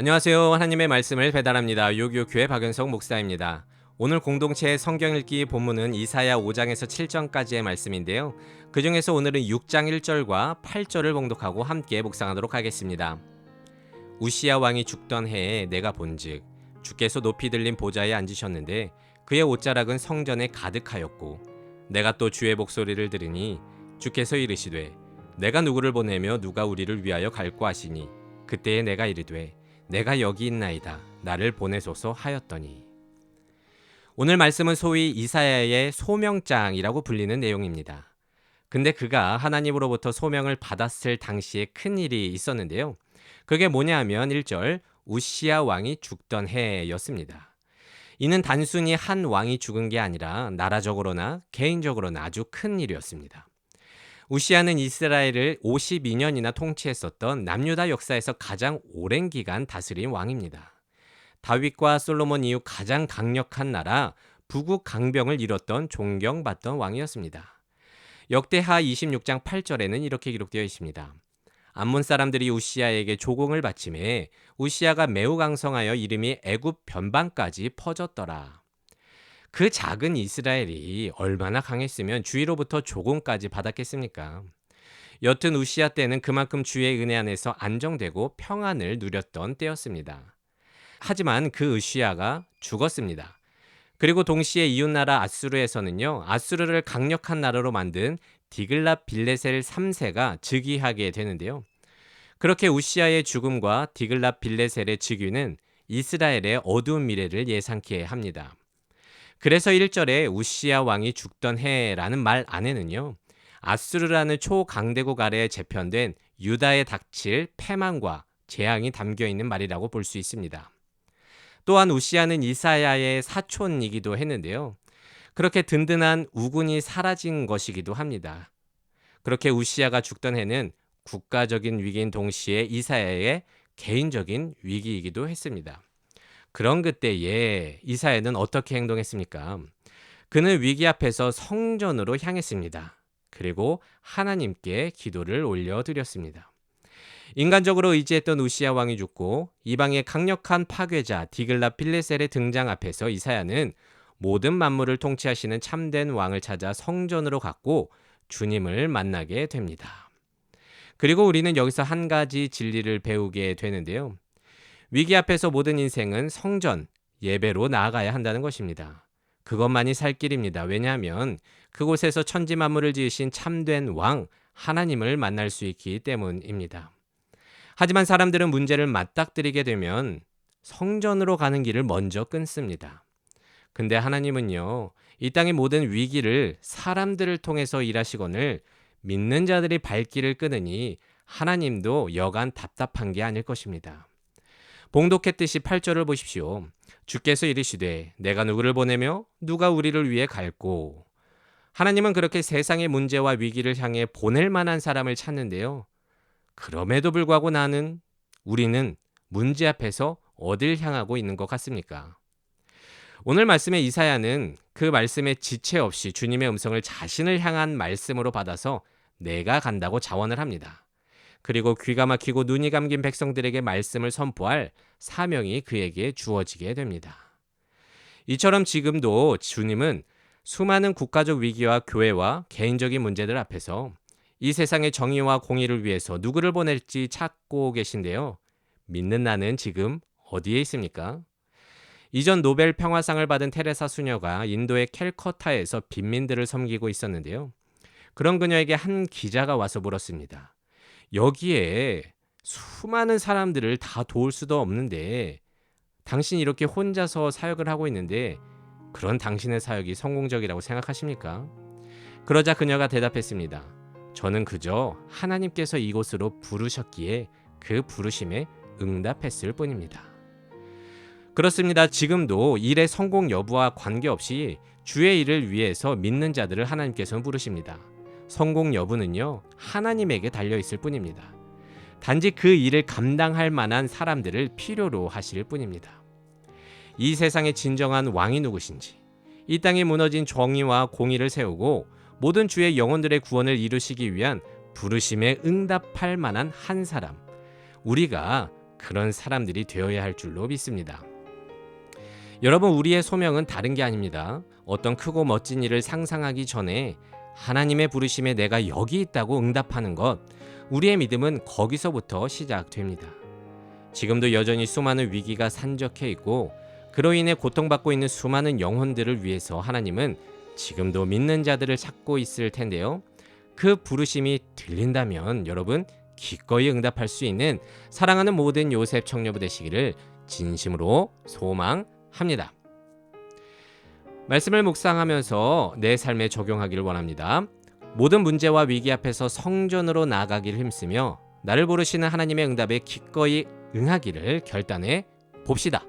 안녕하세요. 하나님의 말씀을 배달합니다. 요교교회 박연석 목사입니다. 오늘 공동체의 성경 읽기 본문은 이사야 5장에서 7장까지의 말씀인데요. 그 중에서 오늘은 6장 1절과 8절을 봉독하고 함께 묵상하도록 하겠습니다. 우시야 왕이 죽던 해에 내가 본즉 주께서 높이 들린 보좌에 앉으셨는데 그의 옷자락은 성전에 가득하였고 내가 또 주의 목소리를 들으니 주께서 이르시되 내가 누구를 보내며 누가 우리를 위하여 갈고 하시니 그때에 내가 이르되 내가 여기 있나이다 나를 보내소서 하였더니 오늘 말씀은 소위 이사야의 소명장이라고 불리는 내용입니다. 근데 그가 하나님으로부터 소명을 받았을 당시에 큰 일이 있었는데요. 그게 뭐냐 하면 1절 우시아 왕이 죽던 해였습니다. 이는 단순히 한 왕이 죽은 게 아니라 나라적으로나 개인적으로나 아주 큰 일이었습니다. 우시아는 이스라엘을 52년이나 통치했었던 남유다 역사에서 가장 오랜 기간 다스린 왕입니다. 다윗과 솔로몬 이후 가장 강력한 나라 북국 강병을 이뤘던 존경받던 왕이었습니다. 역대하 26장 8절에는 이렇게 기록되어 있습니다. 암몬 사람들이 우시아에게 조공을 바침해 우시아가 매우 강성하여 이름이 애굽 변방까지 퍼졌더라. 그 작은 이스라엘이 얼마나 강했으면 주위로부터 조공까지 받았겠습니까? 여튼 우시아 때는 그만큼 주의 은혜 안에서 안정되고 평안을 누렸던 때였습니다. 하지만 그 으시아가 죽었습니다. 그리고 동시에 이웃나라 아수르에서는요, 아수르를 강력한 나라로 만든 디글라 빌레셀 3세가 즉위하게 되는데요. 그렇게 우시아의 죽음과 디글라 빌레셀의 즉위는 이스라엘의 어두운 미래를 예상케 합니다. 그래서 1절에 우시아 왕이 죽던 해라는 말 안에는요. 아수르라는 초강대국 아래에 재편된 유다에 닥칠 패망과 재앙이 담겨 있는 말이라고 볼 수 있습니다. 또한 우시아는 이사야의 사촌이기도 했는데요. 그렇게 든든한 우군이 사라진 것이기도 합니다. 그렇게 우시아가 죽던 해는 국가적인 위기인 동시에 이사야의 개인적인 위기이기도 했습니다. 그런 그때에 이사야는 어떻게 행동했습니까? 그는 위기 앞에서 성전으로 향했습니다. 그리고 하나님께 기도를 올려드렸습니다. 인간적으로 의지했던 우시아 왕이 죽고 이방의 강력한 파괴자 디글라 필레셀의 등장 앞에서 이사야는 모든 만물을 통치하시는 참된 왕을 찾아 성전으로 갔고 주님을 만나게 됩니다. 그리고 우리는 여기서 한 가지 진리를 배우게 되는데요. 위기 앞에서 모든 인생은 성전, 예배로 나아가야 한다는 것입니다. 그것만이 살 길입니다. 왜냐하면 그곳에서 천지 만물을 지으신 참된 왕 하나님을 만날 수 있기 때문입니다. 하지만 사람들은 문제를 맞닥뜨리게 되면 성전으로 가는 길을 먼저 끊습니다. 근데 하나님은요, 이 땅의 모든 위기를 사람들을 통해서 일하시거늘 믿는 자들이 발길을 끊으니 하나님도 여간 답답한 게 아닐 것입니다. 봉독했듯이 8절을 보십시오. 주께서 이르시되 내가 누구를 보내며 누가 우리를 위해 갈고 하나님은 그렇게 세상의 문제와 위기를 향해 보낼 만한 사람을 찾는데요. 그럼에도 불구하고 나는 우리는 문제 앞에서 어딜 향하고 있는 것 같습니까? 오늘 말씀의 이사야는 그 말씀에 지체 없이 주님의 음성을 자신을 향한 말씀으로 받아서 내가 간다고 자원을 합니다. 그리고 귀가 막히고 눈이 감긴 백성들에게 말씀을 선포할 사명이 그에게 주어지게 됩니다. 이처럼 지금도 주님은 수많은 국가적 위기와 교회와 개인적인 문제들 앞에서 이 세상의 정의와 공의를 위해서 누구를 보낼지 찾고 계신데요. 믿는 나는 지금 어디에 있습니까? 이전 노벨 평화상을 받은 테레사 수녀가 인도의 캘커타에서 빈민들을 섬기고 있었는데요. 그런 그녀에게 한 기자가 와서 물었습니다. 여기에 수많은 사람들을 다 도울 수도 없는데 당신이 이렇게 혼자서 사역을 하고 있는데 그런 당신의 사역이 성공적이라고 생각하십니까? 그러자 그녀가 대답했습니다. 저는 그저 하나님께서 이곳으로 부르셨기에 그 부르심에 응답했을 뿐입니다. 그렇습니다. 지금도 일의 성공 여부와 관계없이 주의 일을 위해서 믿는 자들을 하나님께서 부르십니다. 성공 여부는요, 하나님에게 달려 있을 뿐입니다. 단지 그 일을 감당할 만한 사람들을 필요로 하실 뿐입니다. 이 세상의 진정한 왕이 누구신지, 이 땅에 무너진 정의와 공의를 세우고 모든 주의 영혼들의 구원을 이루시기 위한 부르심에 응답할 만한 한 사람, 우리가 그런 사람들이 되어야 할 줄로 믿습니다. 여러분, 우리의 소명은 다른 게 아닙니다. 어떤 크고 멋진 일을 상상하기 전에 하나님의 부르심에 내가 여기 있다고 응답하는 것, 우리의 믿음은 거기서부터 시작됩니다. 지금도 여전히 수많은 위기가 산적해 있고 그로 인해 고통받고 있는 수많은 영혼들을 위해서 하나님은 지금도 믿는 자들을 찾고 있을 텐데요. 그 부르심이 들린다면 여러분 기꺼이 응답할 수 있는 사랑하는 모든 요셉 청년부 되시기를 진심으로 소망합니다. 말씀을 묵상하면서 내 삶에 적용하기를 원합니다. 모든 문제와 위기 앞에서 성전으로 나아가기를 힘쓰며 나를 부르시는 하나님의 응답에 기꺼이 응하기를 결단해 봅시다.